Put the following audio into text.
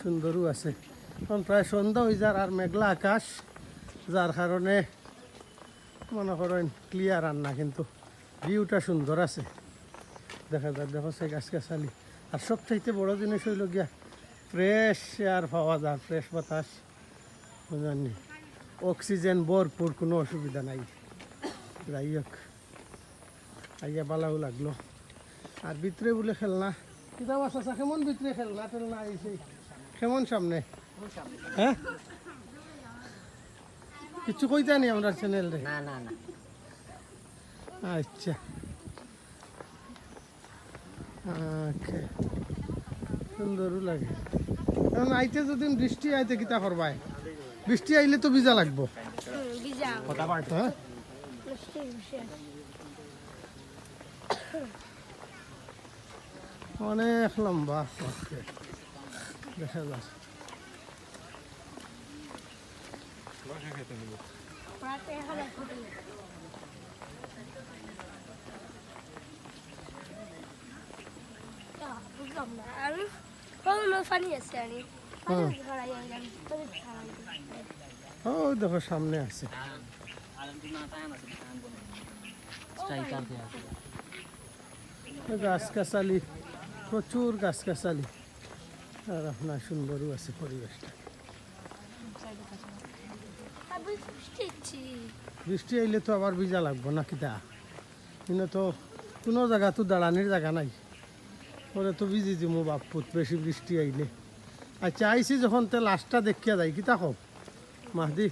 সুন্দরও আছে। এখন প্রায় সন্ধ্যা হয়ে যার আর মেঘলা আকাশ, যার কারণে মনে করেন ক্লিয়ার আর না, কিন্তু ভিউটা সুন্দর আছে। দেখা যায় দেখো সে গাছ গাছালি আর সব সবচাইতে বড় জিনিস হইল গিয়া ফ্রেশ এয়ার পাওয়া যায় ফ্রেশ বাতাস বুঝলেন অক্সিজেন ভরপুর, কোনো অসুবিধা নাই। যাই হোক, আইয়া বালাও লাগল। আর ভিতরে বলে খেলনা আছে কেমন ভিতরে খেলনা টেলনা আইছে কেমন সামনে? হ্যাঁ? কিছু কইতা নি আমরা চ্যানেল রে? না না না। আচ্ছা। ওকে সুন্দরও লাগে। কারণ আইতে যদি বৃষ্টি আইতে কিতা করবাই বৃষ্টি আইলে তো ভিজা লাগবো। ভিজা। হ্যাঁ? হুম। ছড়াই আইলাম তুমি ছড়াই ও দেখো সামনে আছে। স্ট্রাইকার গাছ গাছালি প্রচুর গাছ গাছালি আর আপনার সুন্দরও আছে পরিবেশটা। বৃষ্টি আইলে তো আবার ভিজা লাগবো না কিতা কিন্তু তো কোনো জায়গা তো দাঁড়ানির জায়গা নাই। পরে তো ভিজি দিমু বাপুত বেশি বৃষ্টি আইলে। আচ্ছা আইসি যখন তে লাস্টটা দেখিয়া যাই কিতা হোক মাহদি